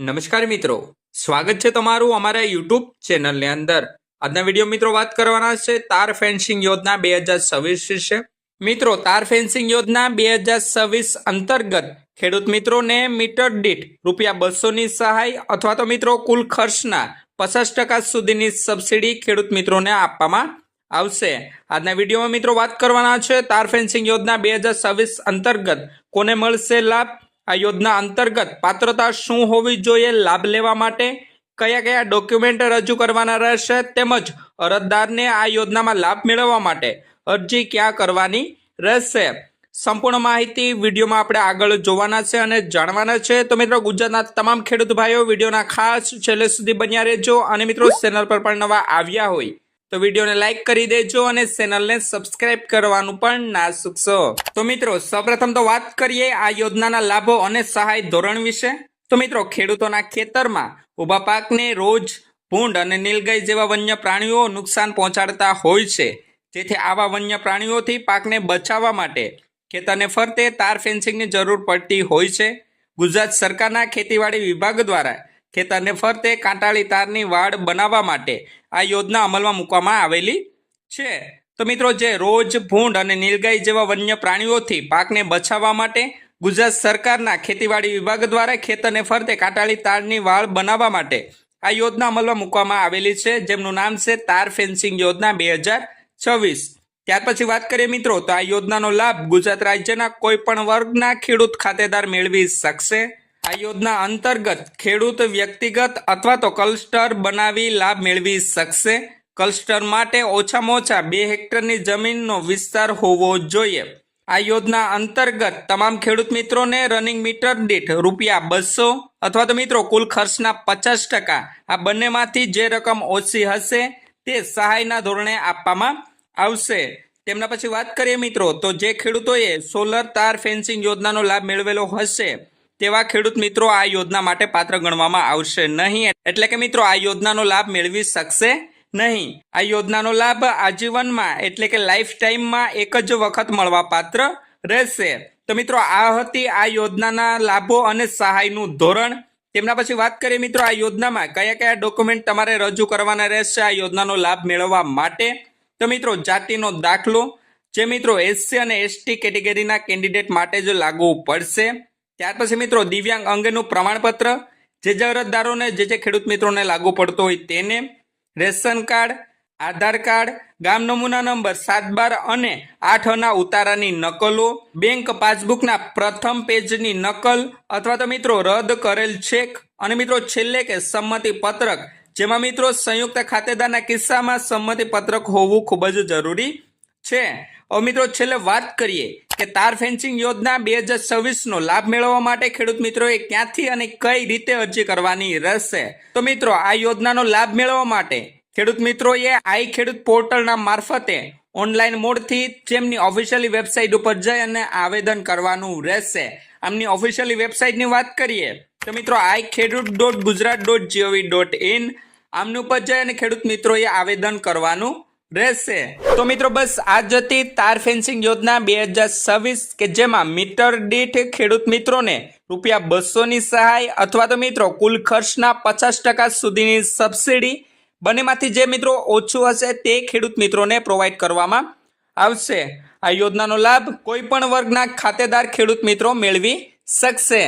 નમસ્કાર મિત્રો. સ્વાગત છે તમારું અમારા યુટ્યુબ ચેનલની અંદર. આજના વીડિયો મિત્રો વાત કરવાના છે તાર ફેન્સિંગ યોજના બે હજાર છવ્વીસ વિશે. મિત્રો, તાર ફેન્સિંગ યોજના બે હજાર છવ્વીસ અંતર્ગત ખેડૂત મિત્રોને મીટર દીઠ રૂપિયા બસોની સહાય અથવા તો મિત્રો કુલ ખર્ચના પચાસ ટકા સુધીની સબસિડી ખેડૂત મિત્રોને આપવામાં આવશે. આજના વિડીયોમાં મિત્રો વાત કરવાના છે તાર ફેન્સિંગ યોજના બે હજાર છવ્વીસ અંતર્ગત કોને મળશે લાભ? આ યોજના અંતર્ગત પાત્રતા શું હોવી જોઈએ, લાભ લેવા માટે કયા કયા ડોક્યુમેન્ટ રજૂ કરવાના રહેશે તેમજ અરજદારને આ યોજનામાં લાભ મેળવવા માટે અરજી ક્યાં કરવાની રહેશે. સંપૂર્ણ માહિતી વિડીયોમાં આપણે આગળ જોવાના છે અને જાણવાના છે. તો મિત્રો, ગુજરાતના તમામ ખેડૂત ભાઈઓ વિડીયોના ખાસ છેલ્લે સુધી બન્યા રહેજો. અને મિત્રો, ચેનલ પર પણ નવા આવ્યા હોય તો વિડીયોને લાઈક કરી દેજો અને ચેનલને સબસ્ક્રાઇબ કરવાનું પણ ના ચૂકશો તો મિત્રો, સૌપ્રથમ તો વાત કરીએ આ યોજનાના લાભો અને સહાય ધોરણ વિશે. તો મિત્રો, ખેડૂતોના ખેતરમાં ઊભા પાકને રોજ ભૂંડ અને નીલગાય જેવા વન્ય પ્રાણીઓ નુકસાન પહોંચાડતા હોય છે. જેથી આવા વન્ય પ્રાણીઓથી પાકને બચાવવા માટે ખેતરને ફરતે તાર ફેન્સિંગની જરૂર પડતી હોય છે. ગુજરાત સરકારના ખેતીવાડી વિભાગ દ્વારા ખેતરને ફરતે કાંટાળી તારની વાડ બનાવવા માટે આ યોજના અમલમાં મૂકવામાં આવેલી છે. તો મિત્રો, જે રોજ ભૂંડ અને નીલગાય જેવા વન્ય પ્રાણીઓથી પાકને બચાવવા માટે ગુજરાત સરકારના ખેતીવાડી વિભાગ દ્વારા ખેતરને ફરતે કાંટાળી તારની વાળ બનાવવા માટે આ યોજના અમલમાં મૂકવામાં આવેલી છે. જેમનું નામ છે તાર ફેન્સિંગ યોજના બે હજાર છવ્વીસ. ત્યાર પછી વાત કરીએ મિત્રો, તો આ યોજનાનો લાભ ગુજરાત રાજ્યના કોઈ પણ વર્ગના ખેડૂત ખાતેદાર મેળવી શકશે. આ યોજના અંતર્ગત ખેડૂત વ્યક્તિગત અથવા તો ક્લસ્ટર બનાવી લાભ મેળવી શકશે. ક્લસ્ટર માટે ઓછામાં ઓછા બે હેક્ટરની જમીનનો વિસ્તાર હોવો જોઈએ. આ યોજના અંતર્ગત તમામ ખેડૂત મિત્રોને રનિંગ મીટર દીઠ રૂપિયા બસો અથવા તો મિત્રો કુલ ખર્ચના પચાસ ટકા આ બંનેમાંથી જે રકમ ઓછી હશે તે સહાયના ધોરણે આપવામાં આવશે. તેમના પછી વાત કરીએ મિત્રો, તો જે ખેડૂતોએ સોલર તાર ફેન્સિંગ યોજનાનો લાભ મેળવેલો હશે તેવા ખેડૂત મિત્રો આ યોજના માટે પાત્ર ગણવામાં આવશે નહીં. એટલે કે મિત્રો, આ યોજનાનો લાભ મેળવી શકશે નહીં. આ યોજનાનો લાભ આજીવનમાં એટલે કે લાઈફ ટાઈમમાં એક જ વખત મળવા પાત્ર રહેશે. તો મિત્રો, આ હતી આ યોજનાના લાભો અને સહાયનું ધોરણ. તેમના પછી વાત કરીએ મિત્રો, આ યોજનામાં કયા કયા ડોક્યુમેન્ટ તમારે રજૂ કરવાના રહેશે આ યોજનાનો લાભ મેળવવા માટે. તો મિત્રો, જાતિનો દાખલો. જે મિત્રો એસસી અને એસટી કેટેગરીના કેન્ડિડેટ માટે જ લાગુ પડશે. ત્યાર પછી મિત્રો દિવ્યાંગ અંગેનું પ્રમાણપત્ર, જે જે અરજદારોને જે જે ખેડૂત મિત્રોને લાગુ પડતો હોય તેને રેશન કાર્ડ, આધાર કાર્ડ, ગામ નમૂના નંબર સાત બાર અને આઠ અના ઉતારાની નકલો, બેંક પાસબુકના પ્રથમ પેજની નકલ અથવા તો મિત્રો રદ કરેલ ચેક અને મિત્રો છેલ્લે કે સંમતિ પત્રક, જેમાં મિત્રો સંયુક્ત ખાતેદારના કિસ્સામાં સંમતિ પત્રક હોવું ખૂબ જ જરૂરી છે. હવે મિત્રો છેલ્લે વાત કરીએ કે તાર ફેન્સિંગ યોજના બે હજાર છવ્વીસનો લાભ મેળવવા માટે ખેડૂત મિત્રોએ ક્યાંથી અને કઈ રીતે અરજી કરવાની રહેશે? તો મિત્રો, આ યોજનાનો લાભ મેળવવા માટે ખેડૂત મિત્રોએ આઈ ખેડૂત પોર્ટલના મારફતે ઓનલાઈન મોડથી જેમની ઓફિશિયલી વેબસાઇટ ઉપર જઈ અને આવેદન કરવાનું રહેશે. આમની ઓફિશિયલી વેબસાઇટની વાત કરીએ, તો મિત્રો, I Khedut dot Gujarat dot GOV dot in આમની ઉપર જઈ અને ખેડૂત મિત્રોએ આવેદન કરવાનું રહેશે. તો મિત્રો, બસ આ જતી તાર ફેન્સિંગ યોજના બે હજાર છવ્વીસ કે જેમાં મીટર દીઠ ખેડૂત મિત્રોને રૂપિયા બસોની સહાય અથવા તો મિત્રો, કુલ ખર્ચના પચાસ ટકા સુધીની સબસિડી બંનેમાંથી જે મિત્રો ઓછું હશે તે ખેડૂત મિત્રોને પ્રોવાઈડ કરવામાં આવશે. આ યોજનાનો લાભ કોઈ પણ વર્ગના ખાતેદાર ખેડૂત મિત્રો મેળવી શકશે.